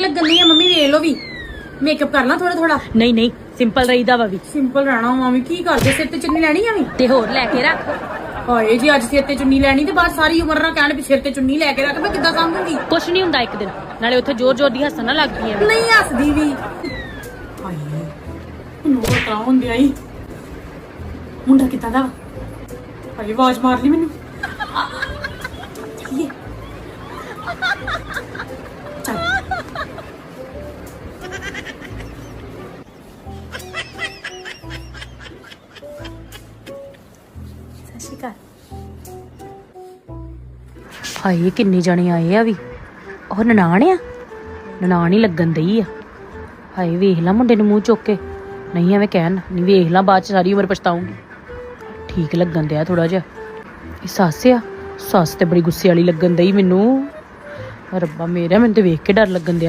ਲੱਗਣ ਨਹੀਂ ਆ ਮੰਮੀ ਵੇਖ ਲਓ ਵੀ। ਮੇਕਅਪ ਕਰਨਾ ਥੋੜਾ ਥੋੜਾ ਨਹੀਂ ਨਹੀਂ ਸਿੰਪਲ ਰਹੀਦਾ ਵਾ ਵੀ। ਸਿੰਪਲ ਰਹਿਣਾ ਮਾਮੀ ਕੀ ਕਰਦੇ ਸਿਰ ਤੇ ਚੁੰਨੀ ਲੈਣੀ ਆ ਵੀ? ਤੇ ਹੋਰ ਲੈ ਕੇ ਰੱਖ। ਹਾਏ ਜੀ ਅੱਜ ਸਿਰ ਤੇ ਚੁੰਨੀ ਲੈਣੀ ਤੇ ਬਾਅਦ ਸਾਰੀ ਉਮਰ ਨਾ ਕਹਿਣ ਵੀ ਸਿਰ ਤੇ ਚੁੰਨੀ ਲੈ ਕੇ ਰੱਖ ਮੈਂ ਕਿੱਦਾਂ ਸਾਂਭੂਗੀ ਕੁਛ ਨਹੀਂ ਹੁੰਦਾ ਇੱਕ ਦਿਨ। ਨਾਲੇ ਉੱਥੇ ਜ਼ੋਰ ਜ਼ੋਰ ਦੀ ਹੱਸਣ ਨਾ ਲੱਗ ਪਈ ਐਵੇਂ ਨਹੀਂ ਹੱਸਦੀ ਵੀ। ਹਾਏ ਨੂੰ ਬਤਾ ਹੁੰਦੀ ਆਈ। ਮੁੰਡਾ ਕਿੱਦਾਂ ਦਾ ਵਾ? ਹਾਏ ਆਵਾਜ਼ ਮਾਰ ਲਈ ਮੈਨੂੰ। ਚੱਲੀਏ। ਸ਼੍ਰੀ ਅਕਾਲ। ਹਾਏ, ਕਿੰਨੇ ਜਣੇ ਆਏ ਆ ਵੀ। ਉਹ ਨਨਾਣ ਆ? ਨਨਾਣ ਹੀ ਲੱਗਣ ਦਈ ਆ। ਹਾਏ, ਵੇਖ ਲਾ ਮੁੰਡੇ ਨੂੰ ਮੂੰਹ ਚੁੱਕ ਕੇ। ਨਹੀਂ ਐਵੇਂ ਕਹਿਣ, ਨਹੀਂ ਵੇਖ ਲਾ, ਬਾਅਦ ਚ ਸਾਰੀ ਉਮਰ ਪਛਤਾਉਂਗੀ ਠੀਕ ਲੱਗਣ ਦਿਆ ਥੋੜਾ ਜਿਹਾ। ਇਹ ਸੱਸ ਆ? ਸੱਸ ਤੇ ਬੜੀ ਗੁੱਸੇ ਵਾਲੀ ਲੱਗਣ ਦਈ ਮੈਨੂੰ। ਰੱਬਾ, ਮੇਰਾ ਮੈਨੂੰ ਤੇ ਵੇਖ ਕੇ ਡਰ ਲੱਗਣ ਦਿਆ